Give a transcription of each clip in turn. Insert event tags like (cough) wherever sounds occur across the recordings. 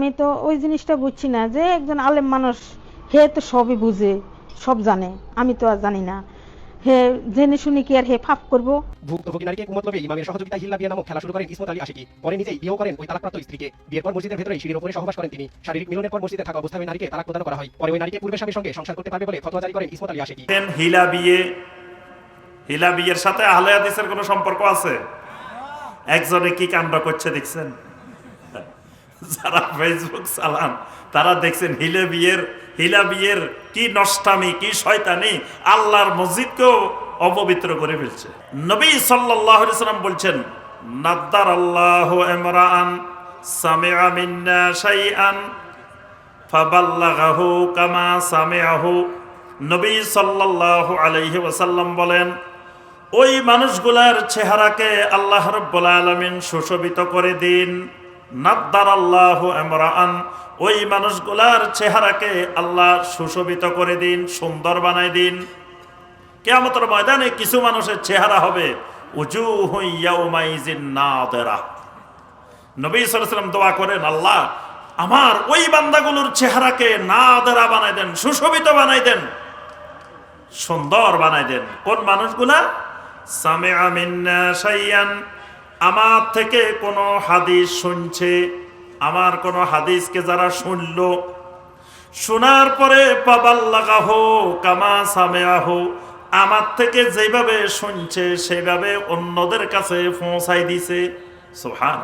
আমি তো ওই জিনিসটা বুঝছি না যে একজন আলেম মানুষ হে তো সবই বুঝে সব জানে। আমি তো আর জানি না। হে জেনে শুনে কি আর হে ফাপ করব? ভুক্তভোগী নারীকে কুমতলবে ইমামের সহযোগিতায় হিল্লা বিয়ে নামক খেলা শুরু করেন ইসমত আলী আশিকি। পরে নিজেই বিয়েও করেন ওই তালাকপ্রাপ্ত স্ত্রীকে। বিয়ের পর মসজিদের ভেতরে সিঁড়ির উপরে সহবাস করেন তিনি। শারীরিক মিলনের পর মসজিদে থাকা অবস্থায় নারীকে তালাক প্রদান করা হয়। পরে ওই নারীকে পূর্বের স্বামীর সঙ্গে সংসার করতে পারবে বলে ফতোয়া জারি করেন ইসমত আলী আশিকি। হিলা বিয়ে। হিলা বিয়ের সাথে আহলে হাদিসের কোনো সম্পর্ক আছে? একজনে কি কাণ্ড করছে দেখছেন? যারা ফেসবুক চালান, তারা দেখছেন হিলে বিয়ের, হিলা বিয়ের কি নষ্টামি, কি শয়তানি আল্লাহর মসজিদকেও অপবিত্র করে ফেলছে। নবী সাল্লাম বলছেন, নাদ্দার আল্লাহ ইমরান সামিআ মিন্না শাইআন ফাবাল্লাগাহু কামা সামিআহু। নবী সাল্লাল্লাহু আলাইহি ওয়াসাল্লাম বলেন, ওই মানুষগুলার চেহারাকে আল্লাহ রাব্বুল আলামিন সুশোভিত করে দিন। নাদ্দার আল্লাহ ইমরান ওই মানুষগুলার চেহারাকে আল্লাহ সুশোভিত করে দিন, সুন্দর বানাই দিন। কেয়ামতের ময়দানে কিছু মানুষের চেহারা হবে উজু ইয়াউমাইজিন নাদেরা। নবী সাল্লাম দোয়া করেন, আল্লাহ, আমার ওই বান্দাগুলোর চেহারাকে না দেরা বানাই দেন, সুশোভিত বানাই দেন, সুন্দর বানাই দেন। কোন মানুষগুলা? সামে আমিন্না সাইয়ান আমার থেকে কোনো হাদিস শুনছে, আমার কোনো হাদিসকে যারা শুনল, শোনার পরে পাবাল্লাগাহ কামা সামেয়াহ আমার থেকে যেভাবে শুনছে, সেভাবে অন্যদের কাছে পৌঁছাই দিছে। সোহান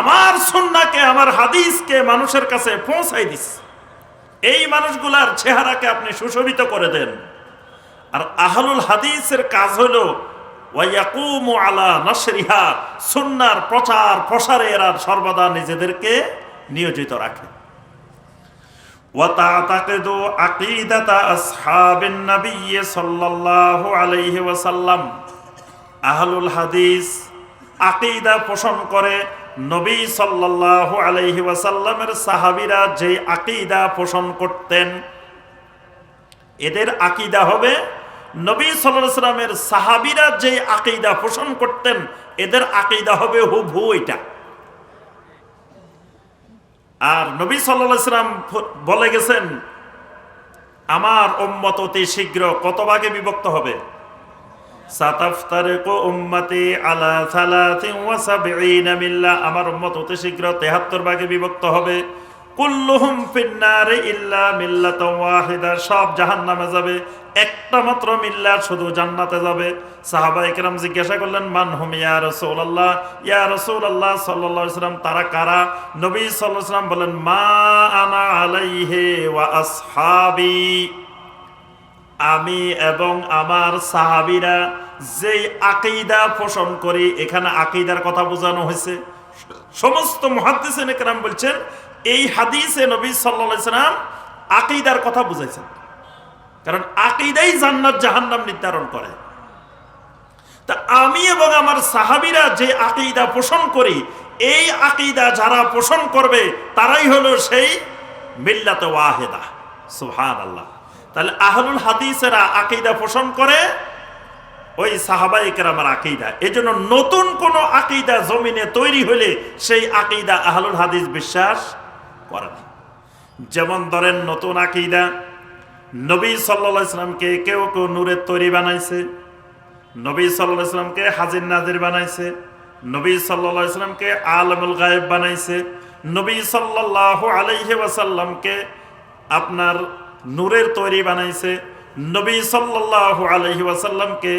আমার সন্নাকে আমার হাদিসকে মানুষের কাছে পৌঁছাই দিস এই মানুষগুলার চেহারাকে আপনি সুশোভিত করে দেন। আর আহলুল হাদিসের কাজ হলো ওয়াইয়াকুমু আলা নশরিহা সুন্নার প্রচার প্রসারে এরা সর্বদা নিজেদেরকে নিয়োজিত রাখে وتعتقد عقيدة أصحاب النبي صلى الله عليه وسلم আহলুল হাদিস আকিদা পোষণ করে নবী সাল্লাল্লাহু আলাইহি ওয়াসাল্লামের সাহাবীরা যে আকিদা পোষণ করতেন এদের আকিদা হবে নবী সাল্লামের সাহাবীরা যে আকিদা পোষণ করতেন, এদের আকিদা হবে হুবহু এটা আর নবী সাল্লাম বলে গেছেন, আমার উম্মত অতি শীঘ্র কত ভাগে বিভক্ত হবে? আমার উম্মত অতি শীঘ্র 73 ভাগে বিভক্ত হবে। কুল্লুহুম ফিন্নারে ইল্লা মিল্লাতান ওয়াহিদা। সব জাহান্নামে যাবে, একটা মাত্র মিল্লা শুধু জান্নাতে যাবে। সাহাবা একরাম জিজ্ঞাসা করলেন, মান হুম ইয়া রাসূলুল্লাহ? ইয়া রাসূলুল্লাহ সাল্লাল্লাহু আলাইহি সাল্লাম, তারা কারা? নবী সাল্লাল্লাহু আলাইহি বলেন, মা আনা আলাইহি ওয়া আসহাবি। আমি এবং আমার সাহাবিরা যেই আকিদা পোষণ করি, এখানে আকিদার কথা বোঝানো হয়েছে। সমস্ত মহাদ্দিসিন একরাম বলছেন, এই হাদিসে নবী আলাইহি সাল্লাম আকিদার কথা বুঝাইছেন। কারণ আকিদাই জান্নাত জাহান্নাম নির্ধারণ করে। তা আমি এবং আমার সাহাবিরা যে আকিদা পোষণ করি, এই আকিদা যারা পোষণ করবে, তারাই হলো সেই মিল্লাত ওয়াহেদা। সুহান আল্লাহ তাহলে আহলুল হাদিসেরা আকিদা পোষণ করে ওই সাহাবাই কেরামার আকিদা। এই জন্য নতুন কোন আকিদা জমিনে তৈরি হলে সেই আকিদা আহলুল হাদিস বিশ্বাস করে না। যেমন ধরেন নতুন আকিদা, নবী সাল্লা ইসলামকে কেউ কেউ নূরের তৈরি বানাইছে, নবী সাল্লাহ ইসলামকে হাজির নাজির বানাইছে, নবী সাল্লাহ ইসলামকে আলমুল গায়েব বানাইছে, নবী সাল্লাহ আলাইহি ওয়াসাল্লামকে আপনার নূরের তৈরি বানাইছে, নবী সাল্লাহ আলাইহি ওয়াসাল্লামকে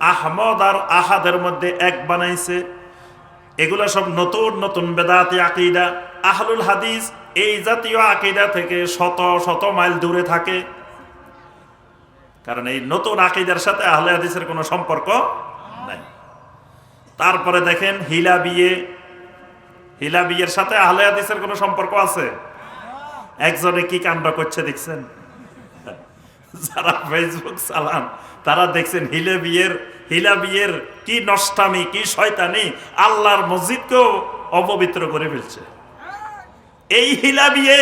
আহমদ আর আহাদের মধ্যে এক বানাইছে। এগুলা সব নতুন নতুন বেদাতি আকিদা। আহলুল হাদিস এই জাতীয় আকিদা থেকে শত শত মাইল দূরে থাকে। কারণ এই নতুন আকিদার সাথে আহলে হাদিসের কোনো সম্পর্ক নাই। তারপরে দেখেন হিলা বিয়ে হিলা বিয়ের সাথে আহলে হাদিসের কোনো সম্পর্ক আছে? একজনে কি কাণ্ড করছে দেখছেন? (laughs) যারা ফেসবুক চালান, তারা দেখছেন হিলে বিয়ের, হিলা বিয়ের কি নষ্টামি, কি শয়তানি, আল্লাহর মসজিদকেও অপবিত্র করে ফেলছে। এই হিলা বিয়ে,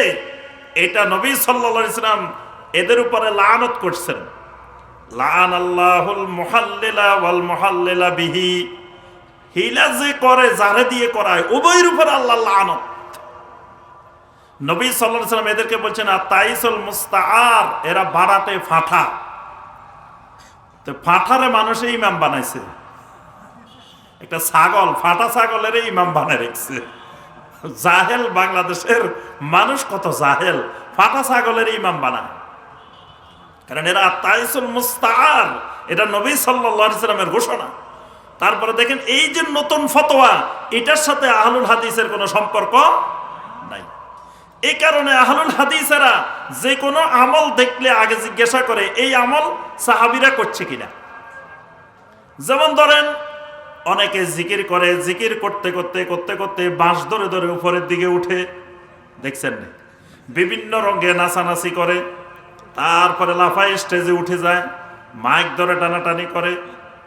এটা নবী সাল্লা ইসলাম এদের উপরে লানত করছেন। লান আল্লাহুল মুহাল্লিলা ওয়াল মুহাল্লিলা বিহি, হিলা যে করে, যারে দিয়ে করায়, উভয়ের উপর আল্লাহ লানত। নবী সাল্লাহ সাল্লাম এদেরকে বলছেন আর তাইসুল মুস্তাআর এরা বাড়াতে ফাঁটা তো ফাঁটারে মানুষে ইমাম বানাইছে। একটা ছাগল, ফাটা ছাগলের ইমাম বানায় রেখেছে। জাহেল বাংলাদেশের মানুষ কত জাহেল, ফাটা ছাগলের ইমাম বানায়। কারণ এরা তাইসুল মুস্তাআর, এটা নবী সাল্লামের ঘোষণা। তারপরে দেখেন, এই যে নতুন ফতোয়া, এটার সাথে আহলুল হাদিসের কোনো সম্পর্ক এই কারণে আহলুল হাদিসেরা যে কোনো আমল দেখলে আগে জিজ্ঞাসা করে, এই আমল সাহাবিরা করছে কিনা? যেমন ধরেন, অনেকে জিকির করে, জিকির করতে করতে করতে করতে বাঁশ ধরে ধরে উপরের দিকে উঠে, দেখছেন না? বিভিন্ন রঙে নাচানাচি করে, তারপরে লাফাই স্টেজে উঠে যায়, মাইক ধরে টানাটানি করে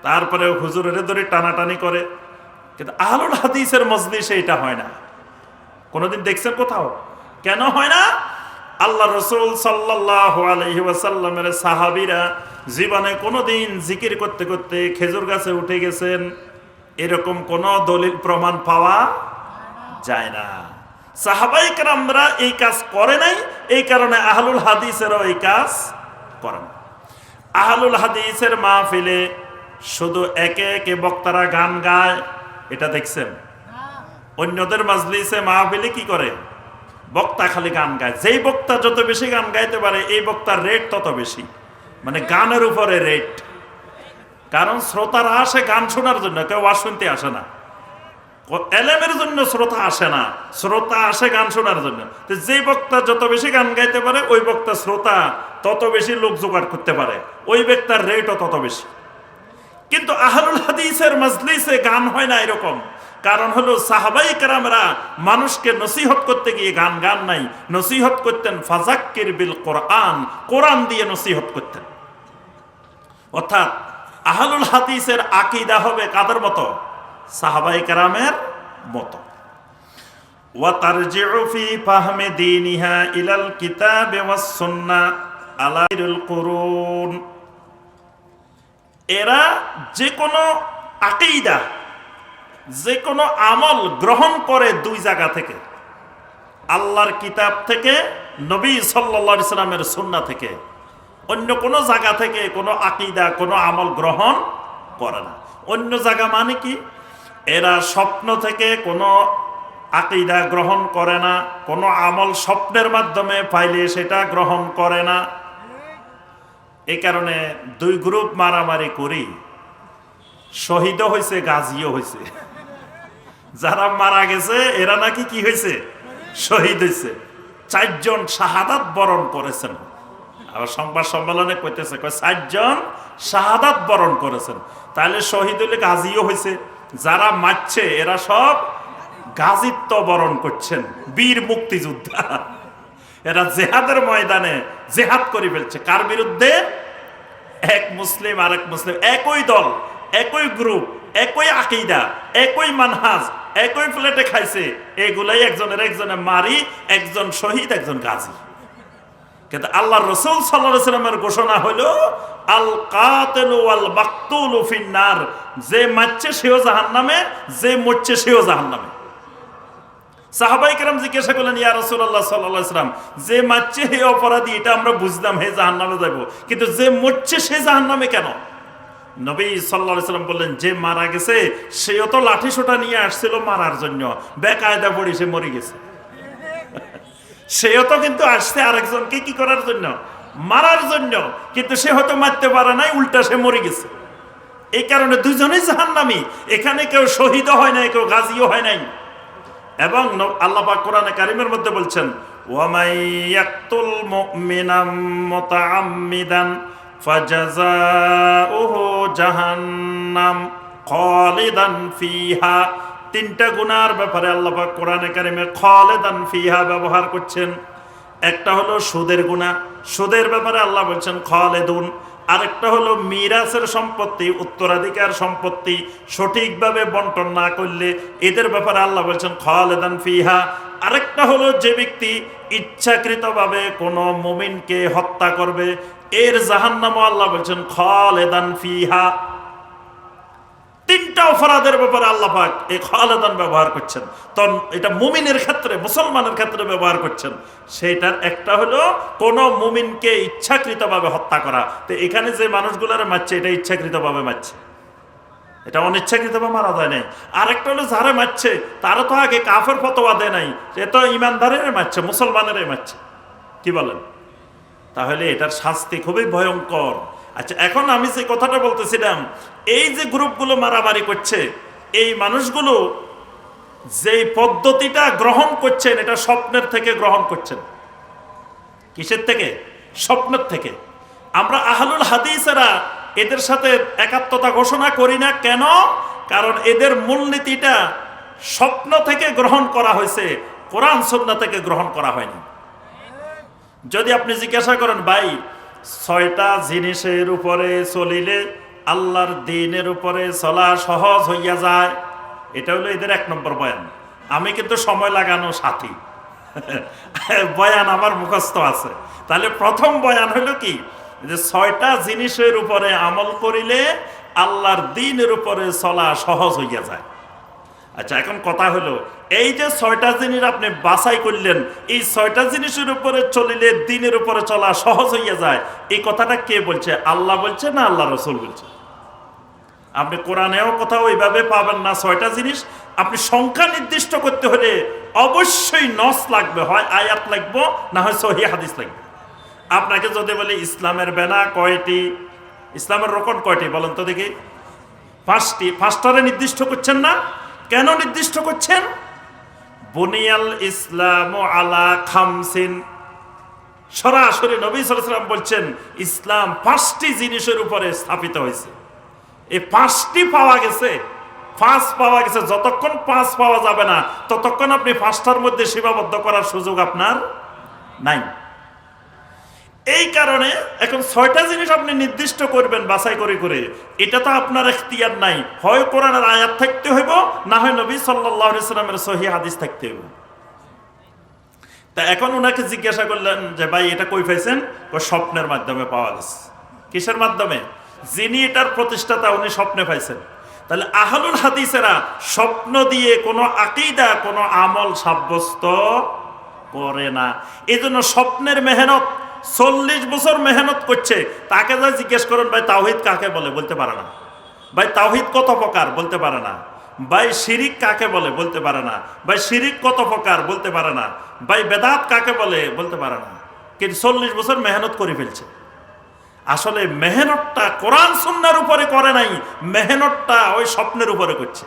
তারপরে হুজুরের ধরে টানাটানি করে। কিন্তু আহলুল হাদিসের মজলিসে এটা হয় না। কোনোদিন দেখছেন কোথাও? কেন হয় না? আল্লাহ রসুল সাল্লাহ আলহি ওয়াসাল্লামের সাহাবিরা জীবনে কোনোদিন জিকির করতে করতে খেজুর গাছে উঠে গেছেন। এরকম কোনো দলিল প্রমাণ পাওয়া যায় না। সাহাবাই আমরা এই কাজ করে নাই, এই কারণে আহলুল হাদিসেরও এই কাজ করে আহলুল হাদিসের মাহফিলে শুধু একে একে বক্তারা গান গায়, এটা দেখছেন? অন্যদের মাজলিসে মাহফিলে কি করে? বক্তা খালি গান গায়। যেই বক্তা যত বেশি গান গাইতে পারে, এই বক্তার রেট তত বেশি। মানে গানের উপরে রেট কারণ শ্রোতারা আসে গান শোনার জন্য, কেউ ওয়াজ শুনতে আসে না। এলেমের জন্য শ্রোতা আসে না, শ্রোতা আসে গান শোনার জন্য। যে বক্তা যত বেশি গান গাইতে পারে, ওই বক্তা শ্রোতা তত বেশি লোক জোগাড় করতে পারে। ওই ব্যক্তার রেটও তত বেশি। কিন্তু আহরুল হাদিসের মজলিসে গান হয় না এরকম। কারণ হলো সাহাবাই কারামরা মানুষকে নসিহত করতে গিয়ে গান গান নাই নসিহত করতেন ফাজাক্কির বিল কোরআন কোরআন দিয়ে নসিহত করতেন অর্থাৎ আহলুল হাদিসের আকিদা হবে কাদের মতো সাহাবাই কারামের মতো وترجع في فهم دينها إلى الكتاب والسنة على القرون এরা যে কোনো আকিদা যে কোনো আমল গ্রহণ করে দুই জায়গা থেকে। আল্লাহর কিতাব থেকে, নবী সাল্লা ইসলামের সুন্না থেকে। অন্য কোনো জায়গা থেকে কোনো আকিদা, কোনো আমল গ্রহণ করে না। অন্য জায়গা মানে কি? এরা স্বপ্ন থেকে কোনো আকিদা গ্রহণ করে না, কোনো আমল স্বপ্নের মাধ্যমে পাইলে সেটা গ্রহণ করে না। এই কারণে দুই গ্রুপ মারামারি করি। শহীদও হয়েছে গাজীও হয়েছে যারা মারা গেছে, এরা নাকি কি হয়েছে? শহীদ হয়েছে। চারজন শাহাদাত বরণ করেছেন। আবার সংবাদ সম্মেলনে কইতেছে, কয়, চারজন শাহাদাত বরণ করেছেন। তাহলে শহীদ হলে গাজীও হয়েছে যারা মারছে, এরা সব গাজিত্ব বরণ করছেন। বীর মুক্তিযোদ্ধা। এরা জেহাদের ময়দানে জেহাদ করে ফেলছে। কার বিরুদ্ধে? এক মুসলিম আর এক মুসলিম। একই দল, একই গ্রুপ একই আকিদা, একই মানহাজ, একই প্লেটে খাইছে, এগুলাই একজনের একজনে মারি, একজন শহীদ, একজন গাজী। কিন্তু আল্লাহ রসুল সাল্লাহ সাল্লামের ঘোষণা হলো আল কাতেলু আল বাক্তুলু ফিন্নার, যে মারছে সেও জাহান্নামে, যে মরছে সেও জাহান্নামে। সাহাবাই কেরাম জিজ্ঞাসা করলেন, ইয়া রসুল্লাহ সাল্লাম, যে মারছে হে অপরাধী, এটা আমরা বুঝলাম, হে জাহান নামে যাব কিন্তু যে মরছে সে জাহান নামে কেন? নবী সাল্লাহ সাল্লাম বললেন, যে মারা গেছে, সেও তো লাঠি সোটা নিয়ে আসছিল মারার জন্য। বেকায়দা পড়ি সে মরে গেছে। (laughs) সেও তো কিন্তু আসছে আরেকজনকে কি করার জন্য? মারার জন্য। কিন্তু সে হয়তো মারতে পারে নাই, উল্টা সে মরে গেছে। এই কারণে দুজনেই জাহান্নামী। এখানে কেউ শহীদও হয় নাই, কেউ গাজীও হয় নাই। এবং আল্লাহ পাক কোরআনে কারিমের মধ্যে বলছেন ওয়ামাই ইয়াকতুল মুমিনাম মুতাআম্মিদান। ফাজাযাউহু জাহান্নাম খালিদান ফিহা। তিনটা গুনার ব্যাপারে আল্লাহ পাক কোরআনে কারিমে খালিদান ফিহা ব্যবহার করছেন। একটা হলো সুদের গুনাহ। সুদের ব্যাপারে আল্লাহ বলছেন, খালেদুন। আরেকটা হলো মিরাসের সম্পত্তি, উত্তরাধিকার সম্পত্তি, সঠিকভাবে বন্টন না করলে এদের ব্যাপারে আল্লাহ বলছেন, খালেদান ফিহা। আরেকটা হলো যে ব্যক্তি ইচ্ছাকৃতভাবে কোনো মুমিনকে হত্যা করবে এর জাহান্নামও আল্লাহ বলছেন, খালেদান ফিহা। তিনটা অপরাধের ব্যাপারে আল্লাহ পাক এই খালেদান ব্যবহার করছেন। তখন এটা মুমিনের ক্ষেত্রে, মুসলমানের ক্ষেত্রে ব্যবহার করছেন। সেইটার একটা হলো, কোন মুমিনকে ইচ্ছাকৃতভাবে হত্যা করা। তো এখানে যে মানুষগুলারে মারছে, এটা ইচ্ছাকৃতভাবে মারছে। এটা অনিচ্ছাকৃতভাবে মারা যায় নাই। আরেকটা হলো, যারা মারছে, তারা তো আগে কাফের ফতোয়া দেয় নাই। এ তো ইমানদারের মারছে, মুসলমানেরই মারছে। কি বলেন? তাহলে এটার শাস্তি খুবই ভয়ঙ্কর। আচ্ছা এখন আমি যে কথাটা বলতেছিলাম, এই যে গ্রুপগুলো মারামারি করছে, এই মানুষগুলো যেই পদ্ধতিটা গ্রহণ করছেন, এটা স্বপ্নের থেকে গ্রহণ করছেন। কিসের থেকে? স্বপ্নের থেকে। আমরা আহলুল হাদিসেরা এদের সাথে একাত্মতা ঘোষণা করি না কেন? কারণ এদের মূলনীতিটা স্বপ্ন থেকে গ্রহণ করা হয়েছে, কোরআন, সন্না থেকে গ্রহণ করা হয়নি। যদি আপনি জিজ্ঞাসা করেন, ভাই, ছয়টা জিনিসের উপরে চলিলে আল্লাহর দিনের উপরে চলা সহজ হইয়া যায়? এটা হলো এদের এক নম্বর বয়ান। আমি কিন্তু সময় লাগানো সাথী। (laughs) বয়ান আমার মুখস্থ আছে। তাহলে প্রথম বয়ান হলো কি? যে ছয়টা জিনিসের উপরে আমল করিলে আল্লাহর দিনের উপরে চলা সহজ হইয়া যায়। আচ্ছা এখন কথা হলো, এই যে ছয়টা জিনিস আপনি বাছাই করলেন, এই ছয়টা জিনিসের উপরে চলিলে দিনের উপরে চলা সহজ হইয়া যায়। এই কথাটা কে বলছে? আল্লাহ বলছে না আল্লাহ রসুল বলছে? আপনি কোরআনেও কোথাও ওইভাবে পাবেন না ছয়টা জিনিস। আপনি সংখ্যা নির্দিষ্ট করতে হলে অবশ্যই নস লাগবে, হয় আয়াত লাগবো, না হয় সহি হাদিস লাগবে। আপনাকে যদি বলি, ইসলামের বেনা কয়টি? ইসলামের রোকন কয়টি? বলেন তো দেখি। পাঁচটি। পাঁচটারে নির্দিষ্ট করছেন না? কেন নির্দিষ্ট করছেন? বুনিয়াল ইসলাম আলা খামসিন। সরাসরি নবী সালাম বলছেন, ইসলাম পাঁচটি জিনিসের উপরে স্থাপিত হয়েছে। এই পাঁচটি পাওয়া গেছে, পাঁচ পাওয়া গেছে, যতক্ষণ পাঁচ পাওয়া যাবে না, ততক্ষণ আপনি পাঁচটার মধ্যে সীমাবদ্ধ করার সুযোগ আপনার নাই। এই কারণে এখন ছয়টা জিনিস আপনি নির্দিষ্ট করবেন বাছাই করে করে। এটা তো আপনার এখতিয়ার নাই। হয় কোরআনের আয়াত থাকতে হইব, না হয় নবী সাল্লাহ সাল্লামের সহি হাদিস থাকতে হইব। তা এখন ওনাকে জিজ্ঞাসা করলেন যে, ভাই, এটা কই পাইছেন? ও স্বপ্নের মাধ্যমে পাওয়া গেছে। কিসের মাধ্যমে? যিনি এটার প্রতিষ্ঠাতা, উনি স্বপ্নে পাইছেন। তাহলে আহলুল হাদিসেরা স্বপ্ন দিয়ে কোনো আকিদা, কোনো আমল সাব্যস্ত করে না। এই জন্য স্বপ্নের মেহনত চল্লিশ বছর মেহনত করছে, তাকে যা জিজ্ঞেস করেন, ভাই, তাওহিদ কাকে বলে? বলতে পারে না। ভাই, তাওহিদ কত প্রকার? বলতে পারে না। ভাই, শিরিক কাকে বলে? বলতে পারে না। ভাই, শিরিক কত প্রকার? বলতে পারে না। ভাই, বেদাত কাকে বলে? বলতে পারে না। কিন্তু চল্লিশ বছর মেহনত করে ফেলছে। আসলে মেহনতটা কোরআন সুন্নার উপরে করে নাই, মেহনতটা ওই স্বপ্নের উপরে করছে।